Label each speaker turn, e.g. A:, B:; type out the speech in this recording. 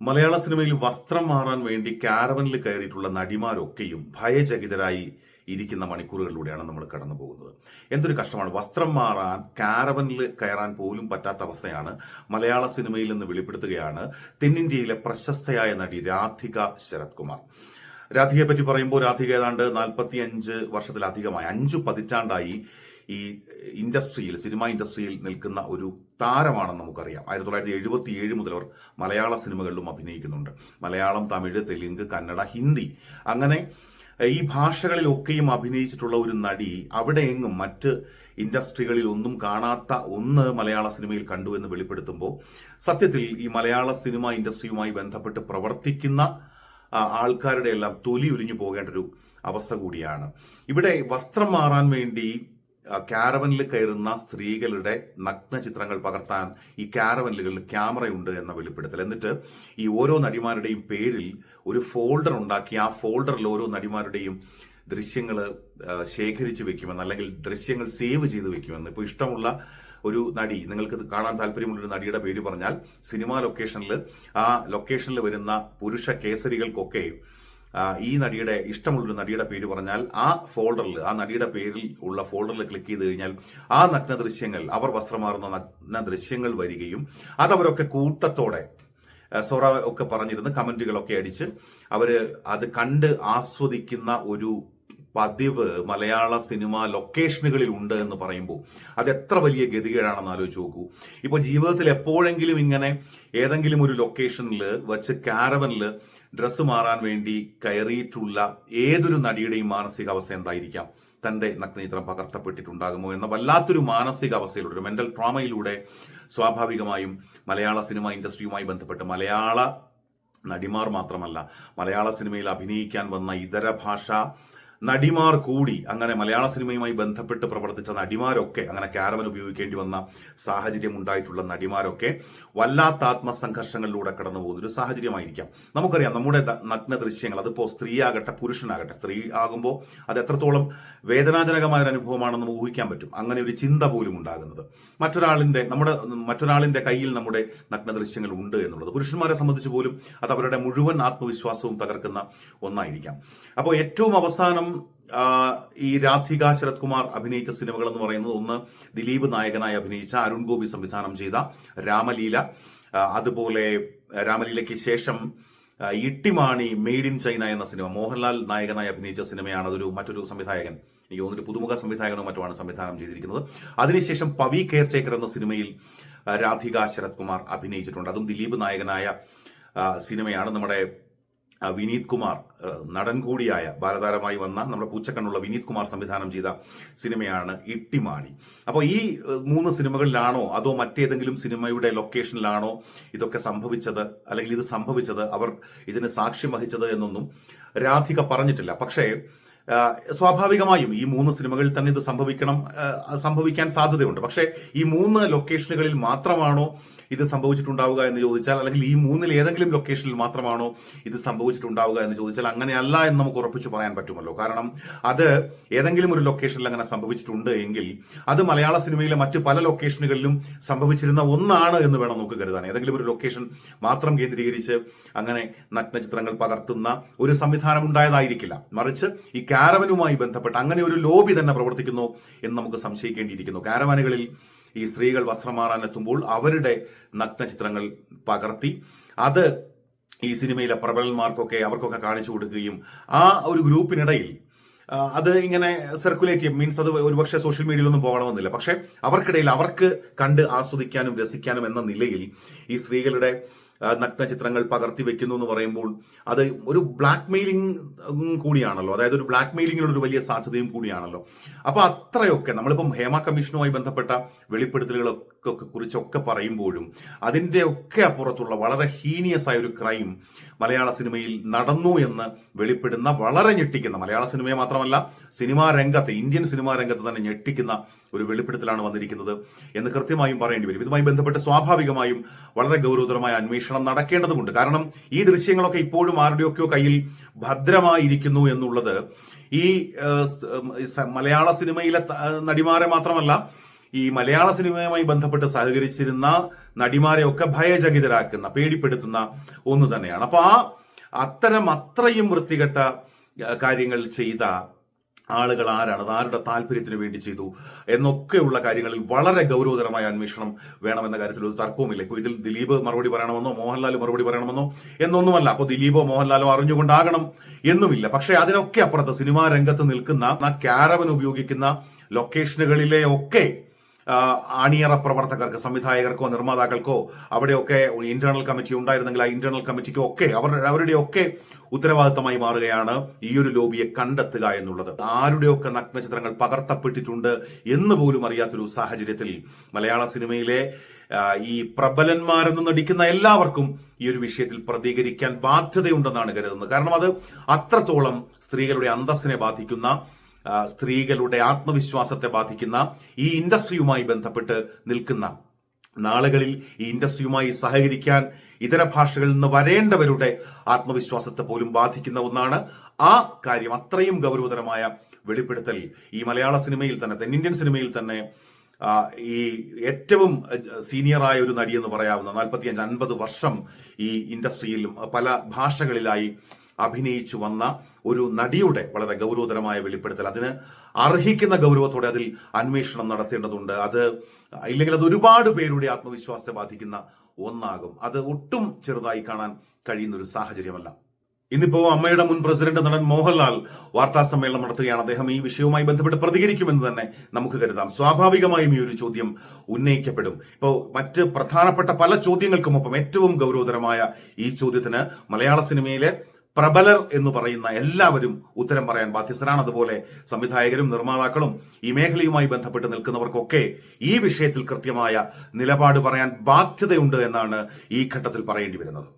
A: മലയാള സിനിമയിൽ വസ്ത്രം മാറാൻ വേണ്ടി കാരവനിൽ കയറിയിട്ടുള്ള നടിമാരൊക്കെയും ഭയചകിതരായി ഇരിക്കുന്ന മണിക്കൂറുകളിലൂടെയാണ് നമ്മൾ കടന്നു പോകുന്നത്. എന്തൊരു കഷ്ടമാണ്. വസ്ത്രം മാറാൻ കാരവനിൽ കയറാൻ പോലും പറ്റാത്ത അവസ്ഥയാണ് മലയാള സിനിമയിൽ നിന്ന് വെളിപ്പെടുത്തുകയാണ് തെന്നിന്ത്യയിലെ പ്രശസ്തയായ നടി രാധിക ശരത് കുമാർ രാധികയെ പറ്റി പറയുമ്പോൾ രാധിക ഏതാണ്ട് നാൽപ്പത്തി അഞ്ച് വർഷത്തിലധികമായി അഞ്ചു പതിറ്റാണ്ടായി ഈ ഇൻഡസ്ട്രിയിൽ സിനിമ ഇൻഡസ്ട്രിയിൽ നിൽക്കുന്ന ഒരു താരമാണെന്ന് നമുക്കറിയാം. ആയിരത്തി തൊള്ളായിരത്തി എഴുപത്തി ഏഴ് മുതൽ അവർ മലയാള സിനിമകളിലും അഭിനയിക്കുന്നുണ്ട്. മലയാളം തമിഴ് തെലുങ്ക് കന്നഡ ഹിന്ദി. അങ്ങനെ ഈ ഭാഷകളിലൊക്കെയും അഭിനയിച്ചിട്ടുള്ള ഒരു നടി അവിടെ എങ്ങും മറ്റ് ഇൻഡസ്ട്രികളിൽ ഒന്നും കാണാത്ത ഒന്ന് മലയാള സിനിമയിൽ കണ്ടു എന്ന് വെളിപ്പെടുത്തുമ്പോൾ സത്യത്തിൽ ഈ മലയാള സിനിമ ഇൻഡസ്ട്രിയുമായി ബന്ധപ്പെട്ട് പ്രവർത്തിക്കുന്ന ആൾക്കാരുടെ എല്ലാം തൊലി ഉരിഞ്ഞു പോകേണ്ട ഒരു അവസ്ഥ കൂടിയാണ്. ഇവിടെ വസ്ത്രം മാറാൻ വേണ്ടി കാരവനിൽ കയറുന്ന സ്ത്രീകളുടെ നഗ്ന ചിത്രങ്ങൾ പകർത്താൻ ഈ കാരവനിലുകളിൽ ക്യാമറയുണ്ട് എന്ന വെളിപ്പെടുത്തൽ. എന്നിട്ട് ഈ ഓരോ നടിമാരുടെയും പേരിൽ ഒരു ഫോൾഡർ ഉണ്ടാക്കി ആ ഫോൾഡറിൽ ഓരോ നടിമാരുടെയും ദൃശ്യങ്ങൾ ശേഖരിച്ച് വെക്കുമെന്ന് അല്ലെങ്കിൽ ദൃശ്യങ്ങൾ സേവ് ചെയ്ത് വെക്കുമെന്ന്. ഇപ്പോൾ ഇഷ്ടമുള്ള ഒരു നടി നിങ്ങൾക്ക് കാണാൻ താല്പര്യമുള്ള ഒരു നടിയുടെ പേര് പറഞ്ഞാൽ സിനിമാ ലൊക്കേഷനിൽ ആ ലൊക്കേഷനിൽ വരുന്ന പുരുഷ കേസരികൾക്കൊക്കെ ഈ നടിയുടെ ഇഷ്ടമുള്ളൊരു നടിയുടെ പേര് പറഞ്ഞാൽ ആ ഫോൾഡറിൽ ആ നടിയുടെ പേരിൽ ഉള്ള ഫോൾഡറിൽ ക്ലിക്ക് ചെയ്ത് കഴിഞ്ഞാൽ ആ നഗ്ന ദൃശ്യങ്ങൾ അവർ വസ്ത്രമാറുന്ന നഗ്ന ദൃശ്യങ്ങൾ വരികയും അതവരൊക്കെ കൂട്ടത്തോടെ സൊറ ഒക്കെ പറഞ്ഞിരുന്ന് കമന്റുകളൊക്കെ അടിച്ച് അവർ അത് കണ്ട് ആസ്വദിക്കുന്ന ഒരു പതിവ് മലയാള സിനിമ ലൊക്കേഷനുകളിൽ ഉണ്ട് എന്ന് പറയുമ്പോൾ അത് എത്ര വലിയ ഗതികേടാണെന്ന് ആലോചിച്ച് നോക്കൂ. ഇപ്പോൾ ജീവിതത്തിൽ എപ്പോഴെങ്കിലും ഇങ്ങനെ ഏതെങ്കിലും ഒരു ലൊക്കേഷനിൽ വെച്ച് കാരവനിൽ ഡ്രസ്സ് മാറാൻ വേണ്ടി കയറിയിട്ടുള്ള ഏതൊരു നടിയുടെയും മാനസികാവസ്ഥ എന്തായിരിക്കാം? തന്റെ നഗ്നേത്രം പകർത്തപ്പെട്ടിട്ടുണ്ടാകുമോ എന്ന വല്ലാത്തൊരു മാനസികാവസ്ഥയിലൂടെ ഒരു മെന്റൽ ട്രോമയിലൂടെ സ്വാഭാവികമായും മലയാള സിനിമ ഇൻഡസ്ട്രിയുമായി ബന്ധപ്പെട്ട് മലയാള നടിമാർ മാത്രമല്ല മലയാള സിനിമയിൽ അഭിനയിക്കാൻ വന്ന ഇതര ഭാഷ നടിമാർ കൂടി അങ്ങനെ മലയാള സിനിമയുമായി ബന്ധപ്പെട്ട് പ്രവർത്തിച്ച നടിമാരൊക്കെ അങ്ങനെ ക്യാരമൽ ഉപയോഗിക്കേണ്ടി വന്ന സാഹചര്യം ഉണ്ടായിട്ടുള്ള നടിമാരൊക്കെ വല്ലാത്ത ആത്മസംഘർഷങ്ങളിലൂടെ കടന്നു പോകുന്ന ഒരു സാഹചര്യമായിരിക്കാം. നമുക്കറിയാം നമ്മുടെ നഗ്ന ദൃശ്യങ്ങൾ അതിപ്പോ സ്ത്രീയാകട്ടെ പുരുഷനാകട്ടെ സ്ത്രീ ആകുമ്പോൾ അത് എത്രത്തോളം വേദനാജനകമായ ഒരു അനുഭവമാണെന്ന് നമുക്ക് ഊഹിക്കാൻ പറ്റും. അങ്ങനെ ഒരു ചിന്ത പോലും ഉണ്ടാകുന്നത്. മറ്റൊരാളിന്റെ നമ്മുടെ മറ്റൊരാളിന്റെ കയ്യിൽ നമ്മുടെ നഗ്ന ദൃശ്യങ്ങൾ ഉണ്ട് എന്നുള്ളത് പുരുഷന്മാരെ സംബന്ധിച്ച് പോലും അത് അവരുടെ മുഴുവൻ ആത്മവിശ്വാസവും തകർക്കുന്ന ഒന്നായിരിക്കാം. അപ്പോൾ ഏറ്റവും അവസാനം ആ, ഈ രാധിക ശരത് കുമാർ അഭിനയിച്ച സിനിമകൾ എന്ന് പറയുന്നത് ഒന്ന് ദിലീപ് നായകനായി അഭിനയിച്ച അരുൺ ഗോപി സംവിധാനം ചെയ്ത രാമലീല. അതുപോലെ രാമലീലയ്ക്ക് ശേഷം ഇട്ടിമാണി മെയ്ഡ് ഇൻ ചൈന എന്ന സിനിമ മോഹൻലാൽ നായകനായി അഭിനയിച്ച സിനിമയാണ്. അതൊരു മറ്റൊരു സംവിധായകൻ എനിക്ക് തോന്നുന്നു പുതുമുഖ സംവിധായകനോ മറ്റുമാണ് സംവിധാനം ചെയ്തിരിക്കുന്നത്. അതിനുശേഷം പവി കെയർടേക്കർ എന്ന സിനിമയിൽ രാധിക ശരത് കുമാർ അഭിനയിച്ചിട്ടുണ്ട്. അതും ദിലീപ് നായകനായ സിനിമയാണ്. നമ്മുടെ വിനീത് കുമാർ നടൻ കൂടിയായ ബാലതാരമായി വന്ന നമ്മുടെ പൂച്ചക്കണ്ണുള്ള വിനീത് കുമാർ സംവിധാനം ചെയ്ത സിനിമയാണ് ഇട്ടിമാണി. അപ്പോൾ ഈ മൂന്ന് സിനിമകളിലാണോ അതോ മറ്റേതെങ്കിലും സിനിമയുടെ ലൊക്കേഷനിലാണോ ഇതൊക്കെ സംഭവിച്ചത്? അല്ലെങ്കിൽ ഇത് സംഭവിച്ചത് അവർ ഇതിന് സാക്ഷ്യം വഹിച്ചത് എന്നൊന്നും രാധിക പറഞ്ഞിട്ടില്ല. പക്ഷേ സ്വാഭാവികമായും ഈ മൂന്ന് സിനിമകളിൽ തന്നെ ഇത് സംഭവിക്കണം സംഭവിക്കാൻ സാധ്യതയുണ്ട്. പക്ഷേ ഈ മൂന്ന് ലൊക്കേഷനുകളിൽ മാത്രമാണോ ഇത് സംഭവിച്ചിട്ടുണ്ടാവുക എന്ന് ചോദിച്ചാൽ അല്ലെങ്കിൽ ഈ മൂന്നിൽ ഏതെങ്കിലും ലൊക്കേഷനിൽ മാത്രമാണോ ഇത് സംഭവിച്ചിട്ടുണ്ടാവുക എന്ന് ചോദിച്ചാൽ അങ്ങനെയല്ല എന്ന് നമുക്ക് ഉറപ്പിച്ചു പറയാൻ പറ്റുമല്ലോ. കാരണം അത് ഏതെങ്കിലും ഒരു ലൊക്കേഷനിൽ അങ്ങനെ സംഭവിച്ചിട്ടുണ്ട് എങ്കിൽ അത് മലയാള സിനിമയിലെ മറ്റു പല ലൊക്കേഷനുകളിലും സംഭവിച്ചിരുന്ന ഒന്നാണ് എന്ന് വേണം നമുക്ക് കരുതാൻ. ഏതെങ്കിലും ഒരു ലൊക്കേഷൻ മാത്രം കേന്ദ്രീകരിച്ച് അങ്ങനെ നഗ്നചിത്രങ്ങൾ പകർത്തുന്ന ഒരു സംവിധാനം ഉണ്ടായതായിരിക്കില്ല. മറിച്ച് ഈ കാരവനുമായി ബന്ധപ്പെട്ട് അങ്ങനെ ഒരു ലോബി തന്നെ പ്രവർത്തിക്കുന്നു എന്ന് നമുക്ക് സംശയിക്കേണ്ടിയിരിക്കുന്നു. കാരവാനുകളിൽ ഈ സ്ത്രീകൾ വസ്ത്രം മാറാൻ എത്തുമ്പോൾ അവരുടെ നഗ്നചിത്രങ്ങൾ പകർത്തി അത് ഈ സിനിമയിലെ പ്രബലന്മാർക്കൊക്കെ അവർക്കൊക്കെ കാണിച്ചു കൊടുക്കുകയും ആ ഒരു ഗ്രൂപ്പിനിടയിൽ അത് ഇങ്ങനെ സർക്കുലേറ്റ് ചെയ്യും. മീൻസ് അത് ഒരുപക്ഷെ സോഷ്യൽ മീഡിയയിലൊന്നും പോകണമെന്നില്ല. പക്ഷെ അവർക്കിടയിൽ അവർക്ക് കണ്ട് ആസ്വദിക്കാനും രസിക്കാനും എന്ന നിലയിൽ ഈ സ്ത്രീകളുടെ നഗ്ന ചിത്രങ്ങൾ പകർത്തി വെക്കുന്നു എന്ന് പറയുമ്പോൾ അത് ഒരു ബ്ലാക്ക് മെയിലിംഗ് കൂടിയാണല്ലോ. അതായത് ഒരു ബ്ലാക്ക് മെയിലിങ്ങിനുള്ള ഒരു വലിയ സാധ്യതയും കൂടിയാണല്ലോ. അപ്പൊ അത്രയൊക്കെ നമ്മളിപ്പം ഹേമ കമ്മീഷനുമായി ബന്ധപ്പെട്ട വെളിപ്പെടുത്തലുകളൊക്കെ കുറിച്ചൊക്കെ പറയുമ്പോഴും അതിന്റെ ഒക്കെ അപ്പുറത്തുള്ള വളരെ ഹീനിയസ് ആയ ഒരു ക്രൈം മലയാള സിനിമയിൽ നടന്നു എന്ന് വെളിപ്പെടുന്ന വളരെ ഞെട്ടിക്കുന്ന മലയാള സിനിമയെ മാത്രമല്ല സിനിമാ രംഗത്ത് ഇന്ത്യൻ സിനിമാ രംഗത്ത് തന്നെ ഞെട്ടിക്കുന്ന ഒരു വെളിപ്പെടുത്തലാണ് വന്നിരിക്കുന്നത് എന്ന് കൃത്യമായും പറയേണ്ടി വരും. ഇതുമായി ബന്ധപ്പെട്ട് സ്വാഭാവികമായും വളരെ ഗൗരവതരമായ അന്വേഷണം നടക്കേണ്ടതുണ്ട് കാരണം ഈ ദൃശ്യങ്ങളൊക്കെ ഇപ്പോഴും ആരുടെയൊക്കെയോ കയ്യിൽ ഭദ്രമായിരിക്കുന്നു എന്നുള്ളത് ഈ മലയാള സിനിമയിലെ നടിമാരെ മാത്രമല്ല ഈ മലയാള സിനിമയുമായി ബന്ധപ്പെട്ട് സഹകരിച്ചിരുന്ന നടിമാരെ ഒക്കെ ഭയചകിതരാക്കുന്ന പേടിപ്പെടുത്തുന്ന ഒന്ന് തന്നെയാണ്. അപ്പൊ ആ അത്തരം അത്രയും വൃത്തികെട്ട കാര്യങ്ങൾ ചെയ്ത ആളുകൾ ആരാണ്? ആരുടെ താല്പര്യത്തിന് വേണ്ടി ചെയ്തു? എന്നൊക്കെയുള്ള കാര്യങ്ങളിൽ വളരെ ഗൗരവതരമായ അന്വേഷണം വേണമെന്ന കാര്യത്തിൽ ഒരു തർക്കവുമില്ല. ഇപ്പോൾ ഇതിൽ ദിലീപ് മറുപടി പറയണമെന്നോ മോഹൻലാൽ മറുപടി പറയണമെന്നോ എന്നൊന്നുമല്ല. അപ്പോൾ ദിലീപോ മോഹൻലാലോ അറിഞ്ഞുകൊണ്ടാകണം എന്നുമില്ല. പക്ഷേ അതിനൊക്കെ അപ്പുറത്ത് സിനിമാ രംഗത്ത് നിൽക്കുന്ന ക്യാരവൻ ഉപയോഗിക്കുന്ന ലൊക്കേഷനുകളിലെ ഒക്കെ അണിയറ പ്രവർത്തകർക്ക് സംവിധായകർക്കോ നിർമ്മാതാക്കൾക്കോ അവിടെയൊക്കെ ഇന്റേണൽ കമ്മിറ്റി ഉണ്ടായിരുന്നെങ്കിൽ ആ ഇന്റേണൽ കമ്മിറ്റിക്കോ ഒക്കെ അവരുടെ അവരുടെ ഒക്കെ ഉത്തരവാദിത്തമായി മാറുകയാണ് ഈ ഒരു ലോബിയെ കണ്ടെത്തുക എന്നുള്ളത്. ആരുടെയൊക്കെ നഗ്നചിത്രങ്ങൾ പകർത്തപ്പെട്ടിട്ടുണ്ട് എന്ന് പോലും അറിയാത്തൊരു സാഹചര്യത്തിൽ മലയാള സിനിമയിലെ ഈ പ്രബലന്മാരെന്ന് നടിക്കുന്ന എല്ലാവർക്കും ഈ ഒരു വിഷയത്തിൽ പ്രതികരിക്കാൻ ബാധ്യതയുണ്ടെന്നാണ് കരുതുന്നത്. കാരണം അത് അത്രത്തോളം സ്ത്രീകളുടെ അന്തസ്സിനെ ബാധിക്കുന്ന സ്ത്രീകളുടെ ആത്മവിശ്വാസത്തെ ബാധിക്കുന്ന ഈ ഇൻഡസ്ട്രിയുമായി ബന്ധപ്പെട്ട് നിൽക്കുന്ന നാളുകളിൽ ഈ ഇൻഡസ്ട്രിയുമായി സഹകരിക്കാൻ ഇതര ഭാഷകളിൽ നിന്ന് വരേണ്ടവരുടെ ആത്മവിശ്വാസത്തെ പോലും ബാധിക്കുന്ന ഒന്നാണ് ആ കാര്യം. അത്രയും ഗൗരവതരമായ വെളിപ്പെടുത്തൽ ഈ മലയാള സിനിമയിൽ തന്നെ തെന്നിന്ത്യൻ സിനിമയിൽ തന്നെ ഈ ഏറ്റവും സീനിയറായ ഒരു നടി എന്ന് പറയാവുന്ന നാൽപ്പത്തിയഞ്ച് അൻപത് വർഷം ഈ ഇൻഡസ്ട്രിയിലും പല ഭാഷകളിലായി അഭിനയിച്ചു വന്ന ഒരു നടിയുടെ വളരെ ഗൗരവതരമായ വെളിപ്പെടുത്തൽ. അതിന് അർഹിക്കുന്ന ഗൗരവത്തോടെ അതിൽ അന്വേഷണം നടത്തേണ്ടതുണ്ട്. അത് ഇല്ലെങ്കിൽ അത് ഒരുപാട് പേരുടെ ആത്മവിശ്വാസത്തെ ബാധിക്കുന്ന ഒന്നാകും. അത് ഒട്ടും ചെറുതായി കാണാൻ കഴിയുന്ന ഒരു സാഹചര്യമല്ല. ഇന്നിപ്പോ അമ്മയുടെ മുൻ പ്രസിഡന്റ് നടൻ മോഹൻലാൽ വാർത്താ സമ്മേളനം നടത്തുകയാണ്. അദ്ദേഹം ഈ വിഷയവുമായി ബന്ധപ്പെട്ട് പ്രതികരിക്കുമെന്ന് തന്നെ നമുക്ക് കരുതാം. സ്വാഭാവികമായും ഈ ഒരു ചോദ്യം ഉന്നയിക്കപ്പെടും. ഇപ്പോൾ മറ്റ് പ്രധാനപ്പെട്ട പല ചോദ്യങ്ങൾക്കുമൊപ്പം ഏറ്റവും ഗൗരവതരമായ ഈ ചോദ്യത്തിന് മലയാള സിനിമയിലെ പ്രബലർ എന്ന് പറയുന്ന എല്ലാവരും ഉത്തരം പറയാൻ ബാധ്യസ്ഥരാണ്. അതുപോലെ സംവിധായകരും നിർമ്മാതാക്കളും ഈ മേഖലയുമായി ബന്ധപ്പെട്ട് നിൽക്കുന്നവർക്കൊക്കെ ഈ വിഷയത്തിൽ കൃത്യമായ നിലപാട് പറയാൻ ബാധ്യതയുണ്ട് എന്നാണ് ഈ ഘട്ടത്തിൽ പറയേണ്ടി വരുന്നത്.